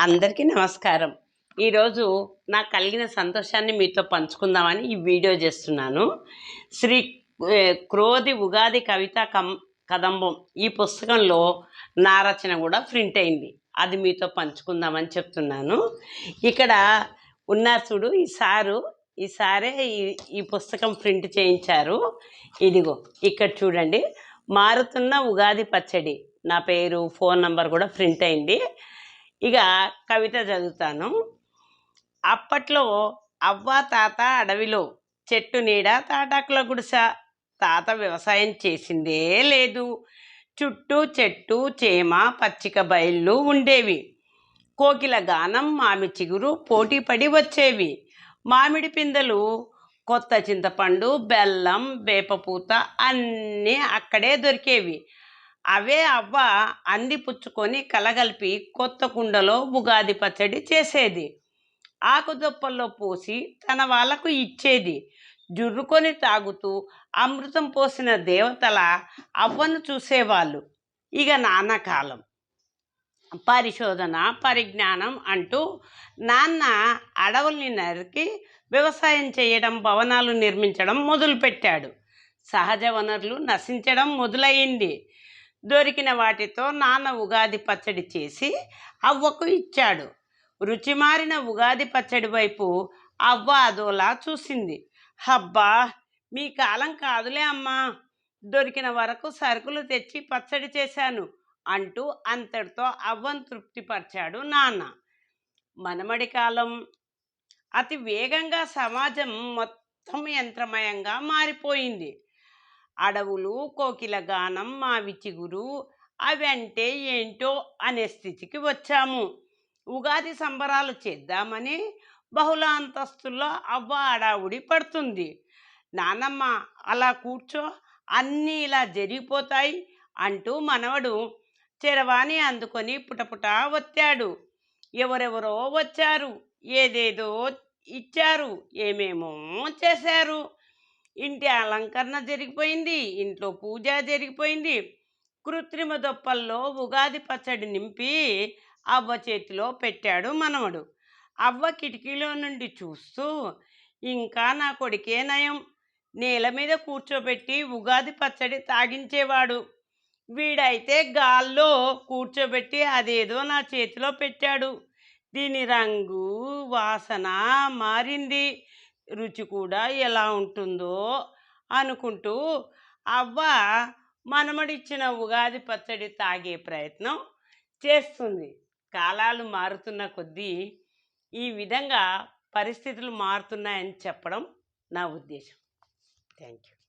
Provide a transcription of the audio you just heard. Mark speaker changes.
Speaker 1: అందరికీ నమస్కారం. ఈరోజు నాకు కలిగిన సంతోషాన్ని మీతో పంచుకుందామని ఈ వీడియో చేస్తున్నాను. శ్రీ క్రోధి ఉగాది కవిత కం కదంబం ఈ పుస్తకంలో నా రచన కూడా ప్రింట్ అయింది. అది మీతో పంచుకుందామని చెప్తున్నాను. ఇక్కడ ఉన్నారు చూడు ఈ సారు ఈ సారే ఈ ఈ పుస్తకం ప్రింట్ చేయించారు. ఇదిగో ఇక్కడ చూడండి. మారుతున్న ఉగాది పచ్చడి. నా పేరు ఫోన్ నంబర్ కూడా ప్రింట్ అయింది. ఇక కవిత చదువుతాను. అప్పట్లో అవ్వ తాత అడవిలో చెట్టు నీడ తాటాకుల గుడిస. తాత వ్యవసాయం చేసిందే లేదు. చుట్టూ చెట్టు చేమ పచ్చిక బయళ్ళు ఉండేవి. కోకిల గానం మామి చిగురు పోటీ పడి వచ్చేవి. మామిడి పిందెలు కొత్త చింతపండు బెల్లం వేపపూత అన్నీ అక్కడే దొరికేవి. అవే అవ్వ అంది పుచ్చుకొని కలగలిపి కొత్త కుండలో ఉగాది పచ్చడి చేసేది. ఆకుదొప్పల్లో పోసి తన వాళ్ళకు ఇచ్చేది. జుర్రుకొని తాగుతూ అమృతం పోసిన దేవతల అవ్వను చూసేవాళ్ళు. ఇక నాన్న కాలం. పరిశోధన పరిజ్ఞానం అంటూ నాన్న అడవుల్ని నరికి వ్యవసాయం చేయడం భవనాలు నిర్మించడం మొదలుపెట్టాడు. సహజ వనరులు నశించడం మొదలయ్యింది. దొరికిన వాటితో నాన్న ఉగాది పచ్చడి చేసి అవ్వకు ఇచ్చాడు. రుచి మారిన ఉగాది పచ్చడి వైపు అవ్వ అదోలా చూసింది. హబ్బా మీ కాలం కాదులే అమ్మా. దొరికిన వరకు సరుకులు తెచ్చి పచ్చడి చేశాను అంటూ అంతటితో అవ్వను తృప్తిపరిచాడు నాన్న. మనమడి కాలం. అతి వేగంగా సమాజం మొత్తం యంత్రమయంగా మారిపోయింది. అడవులు కోకిల గానం మావి చిగురు అవి అంటే ఏంటో అనే స్థితికి వచ్చాము. ఉగాది సంబరాలు చేద్దామని బహుళ అంతస్తుల్లో అవ్వ అడావుడి పడుతుంది. నానమ్మ అలా కూర్చో అన్నీ ఇలా జరిగిపోతాయి అంటూ మనవడు చెరవాణి అందుకొని పుటపుట వచ్చాడు. ఎవరెవరో వచ్చారు ఏదేదో ఇచ్చారు ఏమేమో చేశారు. ఇంటి అలంకరణ జరిగిపోయింది ఇంట్లో పూజ జరిగిపోయింది. కృత్రిమ దొప్పల్లో ఉగాది పచ్చడి నింపి అవ్వ చేతిలో పెట్టాడు మనవడు. అవ్వ కిటికీలో నుండి చూస్తూ ఇంకా నా కొడుకే నయం. నేల మీద కూర్చోబెట్టి ఉగాది పచ్చడి తాగించేవాడు. వీడైతే గాల్లో కూర్చోబెట్టి అదేదో నా చేతిలో పెట్టాడు. దీని రంగు వాసన మారింది. రుచి కూడా ఎలా ఉంటుందో అనుకుంటూ అవ్వ మనమడిచ్చిన ఉగాది పచ్చడి తాగే ప్రయత్నం చేస్తుంది. కాలాలు మారుతున్న కొద్దీ ఈ విధంగా పరిస్థితులు మారుతున్నాయని చెప్పడం నా ఉద్దేశం. Thank you